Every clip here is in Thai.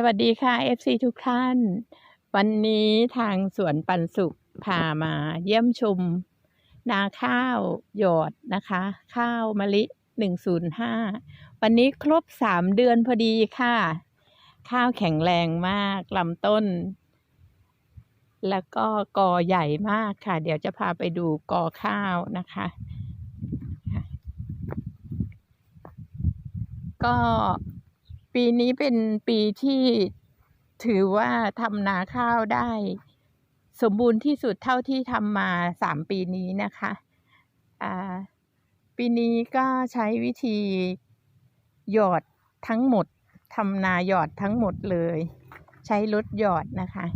สวัสดีค่ะ FC ทุกท่าน วันนี้ทางสวนปันสุขพามาเยี่ยมชม นาข้าวหยอดนะคะ ข้าวมะลิ 105 วันนี้ครบ 3 เดือนพอดีค่ะ ข้าวแข็งแรงมากลำต้น แล้วก็กอใหญ่มากค่ะ เดี๋ยวจะพาไปดูกอข้าวนะคะ ก็ ปีนี้เป็นปีที่ถือว่าทำนาข้าวได้ สมบูรณ์ที่สุดเท่าที่ทำมาสามปีนี้นะคะอ่าปีนี้ก็ใช้วิธีหยอดทั้งหมดทำนาหยอดทั้งหมดเลย ใช้รถหยอดนะคะ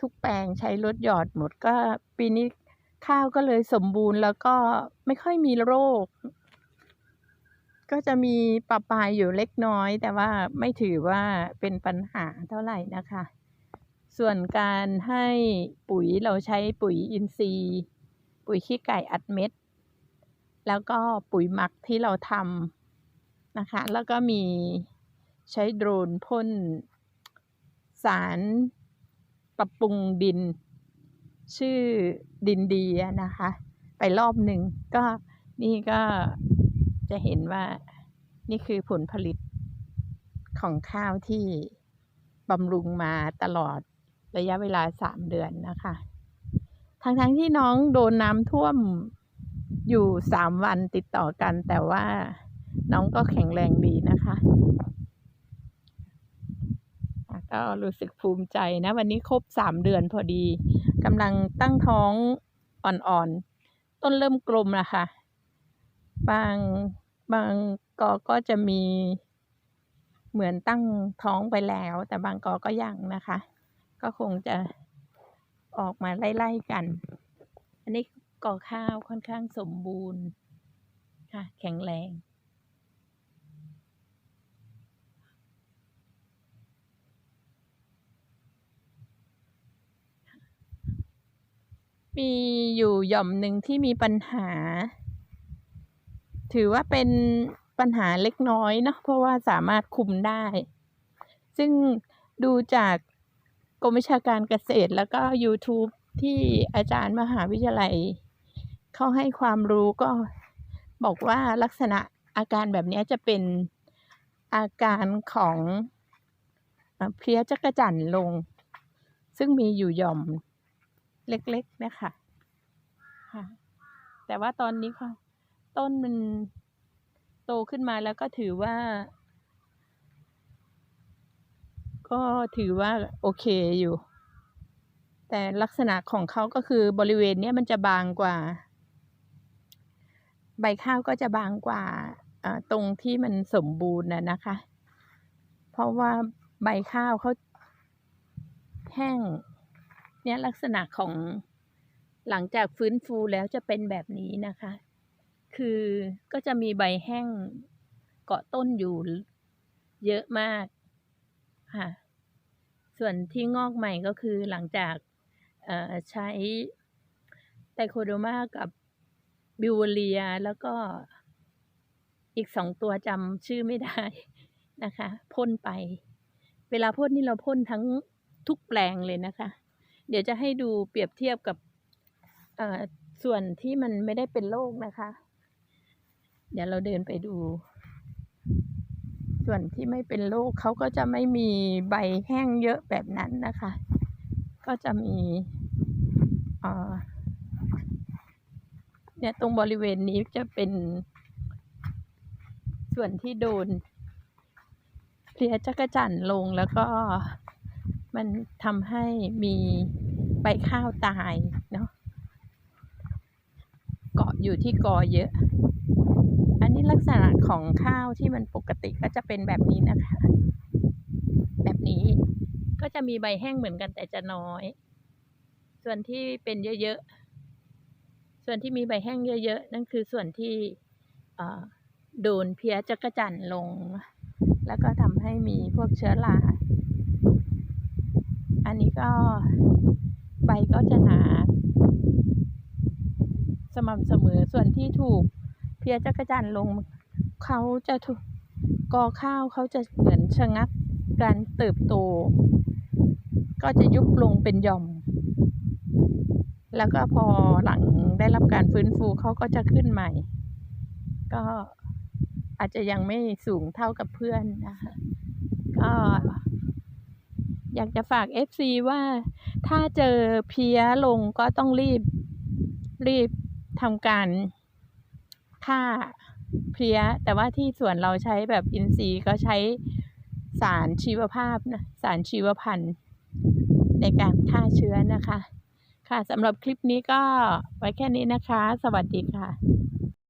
ทุกแปลงใช้รถหยอดหมดก็ปีนี้ข้าวก็เลยสมบูรณ์แล้วก็ไม่ค่อยมีโรค ก็จะมีปะปายอยู่เล็กน้อย แต่ว่าไม่ถือว่าเป็นปัญหาเท่าไหร่นะคะ ส่วนการให้ปุ๋ยเราใช้ปุ๋ยอินทรีย์ ปุ๋ยขี้ไก่อัดเม็ด แล้วก็ปุ๋ยหมักที่เราทำนะคะ แล้วก็มีใช้โดรนพ่นสารปรับปรุงดิน ชื่อดินดีนะคะ ไปรอบหนึ่งก็นี่ก็ จะเห็นว่านี่คือผลผลิตของข้าวที่บำรุงมาตลอดระยะเวลาสามเดือนนะคะ ทั้งๆทที่น้องโดนน้ำท่วมอยู่สามวันติดต่อกัน แต่ว่าน้องก็แข็งแรงดีนะคะอะก็รู้สึกภูมิใจนะ วันนี้ครบสามเดือนพอดีกำลังตั้งท้องอ่อนๆ ต้นเริ่มกลมนะคะ บางบางกอก็จะมีเหมือนตั้งท้องไปแล้ว แต่บางกอก็ยังนะคะ ก็คงจะออกมาไล่ๆกัน อันนี้กอข้าวค่อนข้างสมบูรณ์ค่ะ แข็งแรงมีอยู่หย่อมหนึ่งที่มีปัญหา ถือว่าเป็นปัญหาเล็กน้อยเนาะเพราะว่าสามารถคุมได้ ซึ่งดูจากกรมวิชาการเกษตรแล้วก็ YouTube ที่อาจารย์มหาวิทยาลัย เขาให้ความรู้ก็บอกว่าลักษณะอาการแบบนี้จะเป็นอาการของเพลี้ยจักรจั่นลง ซึ่งมีอยู่หย่อมเล็กๆนะคะค่ะแต่ว่าตอนนี้ค่ะ ต้นมันโตขึ้นมาแล้วก็ถือว่า ก็ถือว่าโอเคอยู่ แต่ลักษณะของเขาก็คือบริเวณนี้มันจะบางกว่า ใบข้าวก็จะบางกว่าตรงที่มันสมบูรณ์นะนะคะ เพราะว่าใบข้าวเขาแห้ง เนี่ยลักษณะของหลังจากฟื้นฟูแล้วจะเป็นแบบนี้นะคะ คือก็จะมีใบแห้งเกาะต้นอยู่เยอะมากค่ะ ส่วนที่งอกใหม่ก็คือหลังจากใช้ไตโคโดมากับบิวเลียแล้วก็อีกสองตัวจำชื่อไม่ได้นะคะพ่นไป เวลาพ่นนี่เราพ่นทั้งทุกแปลงเลยนะคะ เดี๋ยวจะให้ดูเปรียบเทียบกับส่วนที่มันไม่ได้เป็นโรคนะคะ เดี๋ยวเราเดินไปดู ส่วนที่ไม่เป็นโรคเขาก็จะไม่มีใบแห้งเยอะแบบนั้นนะคะ ก็จะมีเนี่ยตรงบริเวณนี้จะเป็น ส่วนที่โดนเพลียจักรจั่นลงแล้วก็มันทำให้มีใบข้าวตายเนาะเกาะอยู่ที่กอเยอะ ลักษณะของข้าวที่มันปกติก็จะเป็นแบบนี้นะคะ แบบนี้ก็จะมีใบแห้งเหมือนกันแต่จะน้อย ส่วนที่เป็นเยอะๆ ส่วนที่มีใบแห้งเยอะ ๆ นั่นคือส่วนที่โดนเพี้ยจักระจั่นลง แล้วก็ทำให้มีพวกเชื้อรา อันนี้ก็ใบก็จะหนาสม่ำเสมอส่วนที่ถูก พียจักรจันลงเขาจะถูกกอข้าวเขาจะเหมือนชะงักการเติบโต ก็จะยุบลงเป็นหย่อม แล้วก็พอหลังได้รับการฟื้นฟูเขาก็จะขึ้นใหม่ ก็อาจจะยังไม่สูงเท่ากับเพื่อนนะคะก็อยากจะฝาก FC ว่าถ้าเจอเพี้ยลงก็ต้องรีบรีบทำการ ฆ่าเพลี้ย แต่ว่าที่ส่วนเราใช้แบบอินทรีย์ก็ใช้สารชีวภาพนะสารชีวพันธุ์ในการฆ่าเชื้อนะคะ ค่ะสำหรับคลิปนี้ก็ไว้แค่นี้นะคะ สวัสดีค่ะ